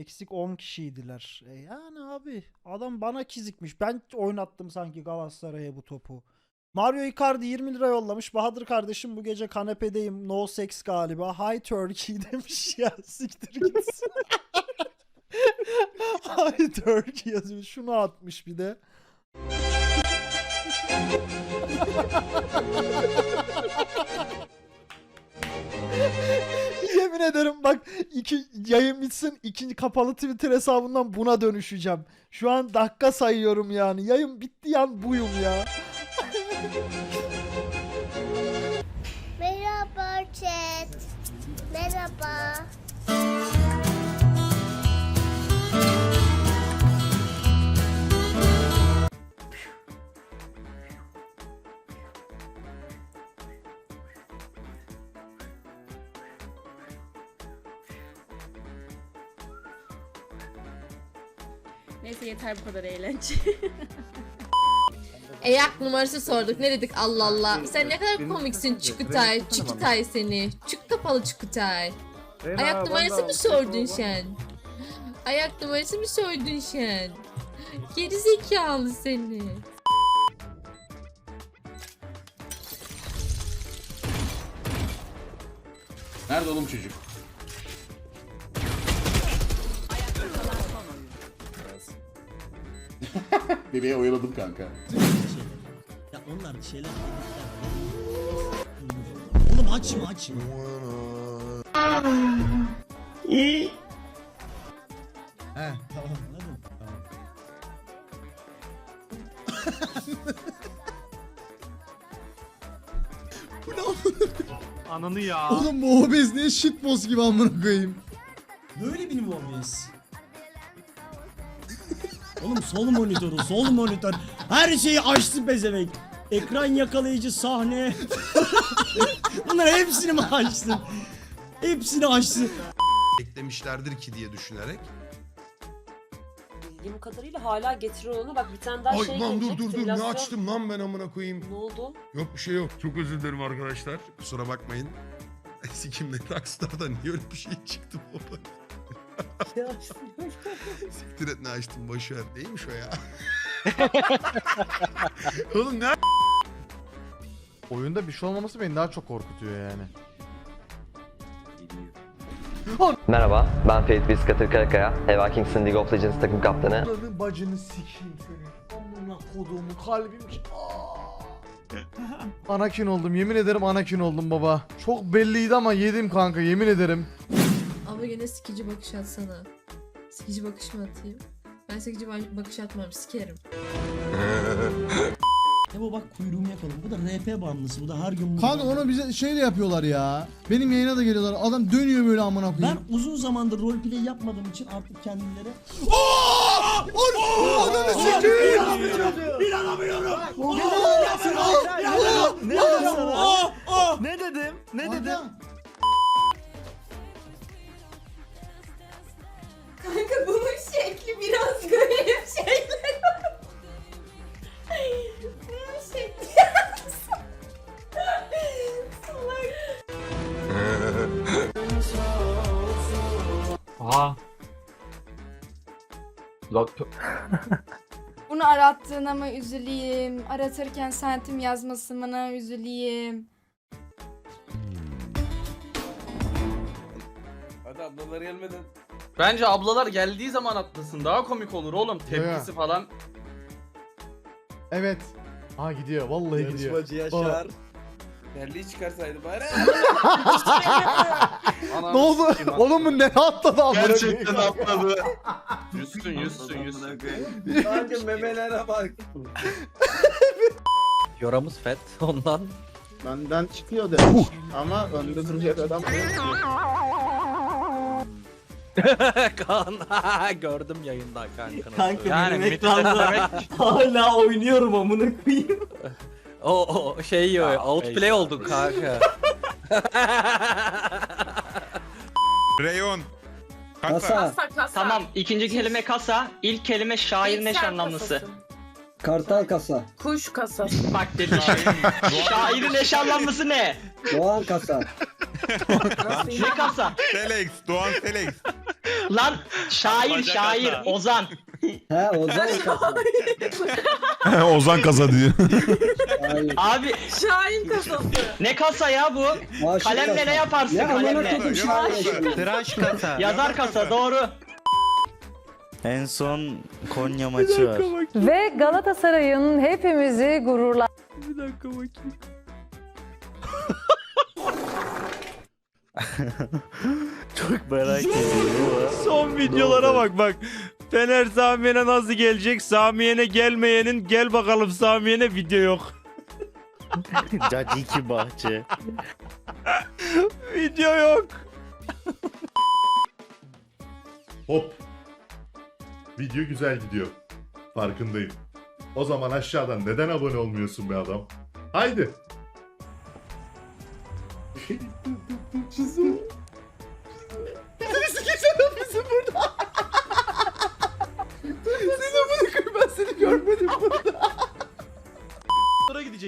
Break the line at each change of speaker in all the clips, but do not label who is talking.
Eksik 10 kişiydiler. E yani abi adam bana kizikmiş. Ben oynattım sanki Galatasaray'a bu topu. Mario Icardi 20 lira yollamış. Bahadır kardeşim bu gece kanepedeyim. No sex galiba. Hi Turkey demiş ya. Siktir gitsin. Hi Turkey yazmış. Şunu atmış bir de. Yemin ederim bak iki yayın bitsin ikinci kapalı Twitter hesabından buna dönüşeceğim. Şu an dakika sayıyorum yani. Yayın bitti yan buyum ya.
Merhaba chat. Merhaba.
Yeter bu kadar eğlence.
Ayak numarası sorduk. Ne dedik Allah Allah. Sen ne kadar komiksin Çukutay. Çukutay seni. Çuk kapalı Çukutay. Ayak numarası mı sordun sen? Ayak numarası mı sordun sen? Geri zekalı seni.
Nerede oğlum çocuk? Bebeği oyaladım kanka.
Ya onlar bir şeyler Oğlum açma açma. He tamam anladım. Tamam. Bu ne oğlum?
Ananı ya.
Oğlum bu obez ne shitpost gibi amına koyayım.
Böyle benim obez. Oğlum sol monitörü, sol monitör. Her şeyi açtı bezemek. Ekran yakalayıcı sahne. Bunların hepsini mi açtın? Hepsini açtı.
eklemişlerdir ki diye düşünerek.
Bildiğim kadarıyla hala getiriyor onu. Bak bir tane daha
Ay
şey
lan dur
gelecek,
dur dur ne
simülasyon.
açtım lan ben amına koyayım.
Ne oldu?
Yok bir şey yok. Çok özür dilerim arkadaşlar. Kusura bakmayın. Sikimle Rockstar'dan niye öyle bir şey çıktı baba? Siktir et ne açtım boşver. Neymiş o ya? Oğlum ne
Oyunda bir şey olmaması beni daha çok korkutuyor yani.
Merhaba, ben Ferit Biskatır Karakaya, Eva Kingston League of Legends takım kaptanı.
Ananı bacını sikeyim seni. Amına koduğumu kalbim.
Anakin oldum yemin ederim Anakin oldum baba. Çok belliydi ama yedim kanka yemin ederim.
Ama gene sikici bakış atsana. Sikici bakış mı atayım? Ben sikici ba- bakış atmam sikerim.
Ne bu bak kuyruğumu yakaladım. Bu da RP bağımlısı. Bu da her gün...
Kanka onu bize şey de yapıyorlar ya. Benim yayına da geliyorlar. Adam dönüyor böyle amına
Ben
koyayım.
uzun zamandır roleplay yapmadığım için artık kendileri...
Ananı sikeyim.
Ne dedim? Ne dedim? Ne dedim?
Kanka bunun şekli biraz garip şeyler. bunun şekli
Aha.
Bunu arattığına mı üzüleyim? Aratırken sentim yazmasına üzüleyim.
Hadi ablalar gelmeden.
Bence ablalar geldiği zaman atlasın daha komik olur oğlum tepkisi falan.
Evet. Aa gidiyor vallahi gidiyor.
Yaşar. Terliği çıkarsaydı bari.
Ne oldu? Oğlum bu ne atladı amına
Gerçekten
koyayım?
atladı.
Yüzsün yüzsün yüzsün.
Kanka memelere bak.
Yoramız fet ondan.
Benden çıkıyor demiş. Ama önde duracak adam
Kaan gördüm yayında kanka.
Kanka
Yani
benim
Metin
ekranda
demek
hala oynuyorum amına koyayım.
O, o şey outplay oldun kanka.
Reyon.
Kasa.
tamam ikinci kelime kasa, ilk kelime şairin eş anlamlısı.
Kartal kasa.
Kuş kasası.
Bak dedim şairin eş anlamlısı ne?
Doğan kasa.
Ne kasa?
Telex. Doğan Telex.
Lan şair şair Ozan. He Ozan kasa.
Ozan kasa diyor.
Abi
Şahin kasası.
ne kasa ya bu? Kalemle ne yaparsın kalemle?
Tıraş kasa.
Yazar kasa doğru.
En son Konya maçı var.
Ve Galatasaray'ın hepimizi gururla
Çok merak ediyorum.
Son videolara bak bak. Fener Samiye'ne nasıl gelecek? Samiye'ne gelmeyenin gel bakalım Samiye'ne video yok.
Caciki bahçe.
Video yok.
Hop. Video güzel gidiyor. Farkındayım. O zaman aşağıdan neden abone olmuyorsun be adam? Haydi.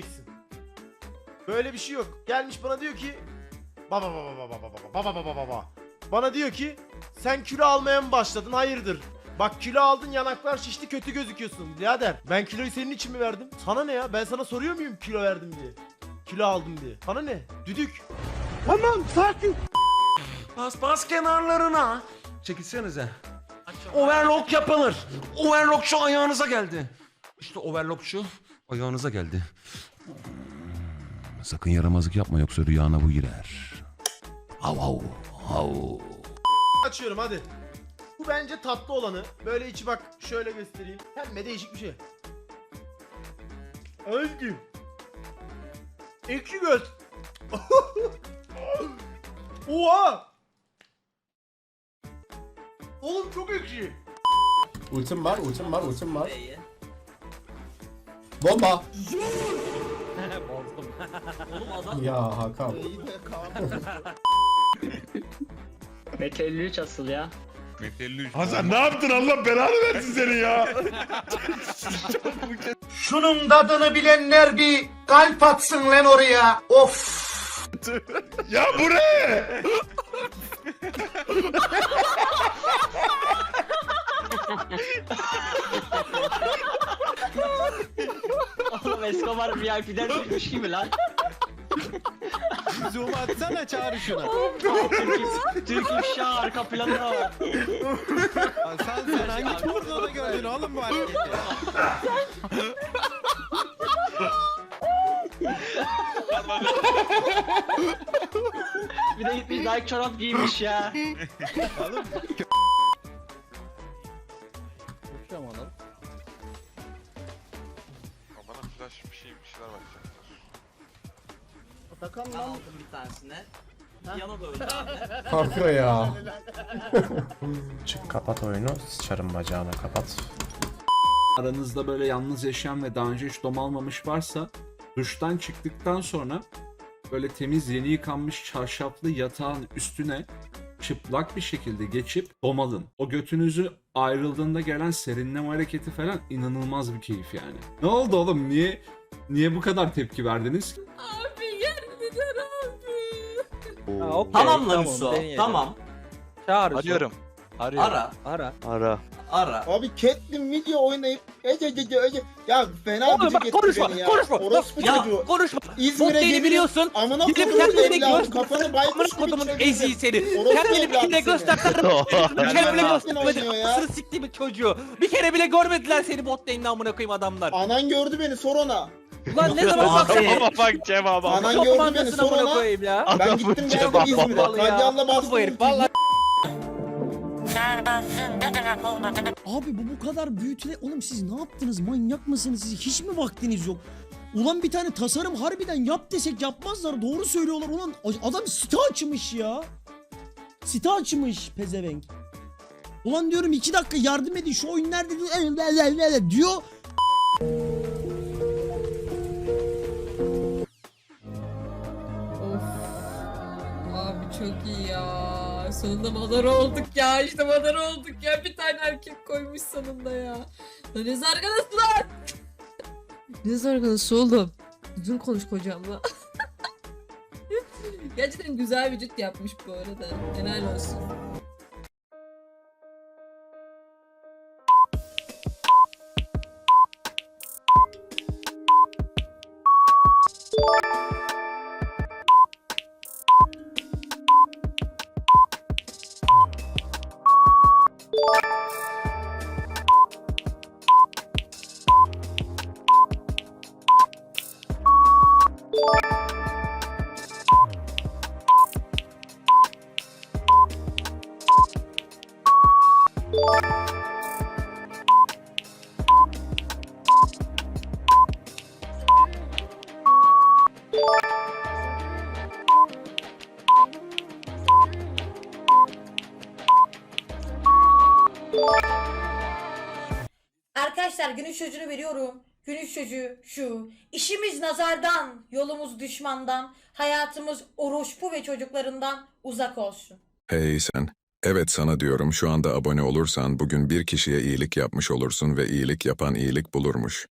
öleceksin. Böyle bir şey yok. Gelmiş bana diyor ki baba baba baba baba baba baba baba. Bana diyor ki sen kilo almaya mı başladın? Hayırdır? Bak kilo aldın yanaklar şişti kötü gözüküyorsun birader. Ben kiloyu senin için mi verdim? Sana ne ya? Ben sana soruyor muyum kilo verdim diye? Kilo aldım diye. Sana ne? Düdük. Tamam sakin. Bas bas kenarlarına. Çekilsenize. Overlock yapılır. Overlock şu ayağınıza geldi. İşte overlock şu ayağınıza geldi.
Sakın yaramazlık yapma yoksa rüyana bu girer. Hav hav hav.
Açıyorum hadi. Bu bence tatlı olanı. Böyle içi bak şöyle göstereyim. Pembe değişik bir şey. Özgüm. İki göz. Oha. Oğlum çok ekşi.
Ultim var, ultim var, ultim var. Bomba. Ya Hakan.
Mete 53 asıl ya.
Hasan ne yaptın Allah belanı versin seni ya.
Şunun tadını bilenler bir kalp atsın lan oraya. Of.
ya bu ne?
Oğlum Escobar VIP'den çıkmış gibi lan.
Zoom atsana çağır şuna.
Türk, Türk ifşa arka planı da var.
Sen sen hangi pornoda gördün oğlum bu hareketi?
Bir de gitmiş Nike çorap giymiş ya.
Kanka ya. Çık kapat oyunu. Sıçarım bacağına kapat.
Aranızda böyle yalnız yaşayan ve daha önce hiç dom almamış varsa duştan çıktıktan sonra böyle temiz yeni yıkanmış çarşaflı yatağın üstüne çıplak bir şekilde geçip dom alın. O götünüzü ayrıldığında gelen serinleme hareketi falan inanılmaz bir keyif yani. Ne oldu oğlum? Niye niye bu kadar tepki verdiniz?
Geldiler abi.
Tamam lan Hüso. Tamam.
Çağır.
Arıyorum.
Ara.
Ara.
Ara.
Ara.
Abi Catelyn video oynayıp ece ece ece ya fena
Oğlum bak, konuşma,
beni ya.
konuşma.
Orospu
Ya
çocuğu.
konuşma.
İzmir'e
Bot
geliyor.
biliyorsun.
Amına
Gidip
kodumun
kendini
evladım.
göster. Amına
gibi
kodumun
çevirdin.
eziği seni.
Orospu
Kendini bir
evladı
kere
seni.
göstersen. Bir kere bile göstermedin. Asını siktiğimin çocuğu. Bir kere bile görmediler seni bot lane'de amına koyayım adamlar.
Anan gördü beni sor ona.
Lan ne zaman baksın?
bak cevaba.
Anan
Çok
gördü beni sor ona.
koyayım ya.
Ben gittim geldim İzmir'e. Kalyanla
Bu
bastım.
herif vallahi.
Abi bu bu kadar büyütüle... Oğlum siz ne yaptınız? Manyak mısınız? Siz hiç mi vaktiniz yok? Ulan bir tane tasarım harbiden yap desek yapmazlar. Doğru söylüyorlar. Ulan adam site açmış ya. Site açmış pezevenk. Ulan diyorum iki dakika yardım edin şu oyun nerede diyor.
Of. Sonunda madara olduk ya. İşte madara olduk ya. Bir tane erkek koymuş sonunda ya. Lan ne zarganası lan? ne zarganası oğlum? Düzgün konuş kocamla. Gerçekten güzel vücut yapmış bu arada. Helal olsun.
you Arkadaşlar günün sözünü veriyorum. Günün sözü şu. İşimiz nazardan, yolumuz düşmandan, hayatımız orospu ve çocuklarından uzak olsun.
Hey sen. Evet sana diyorum şu anda abone olursan bugün bir kişiye iyilik yapmış olursun ve iyilik yapan iyilik bulurmuş.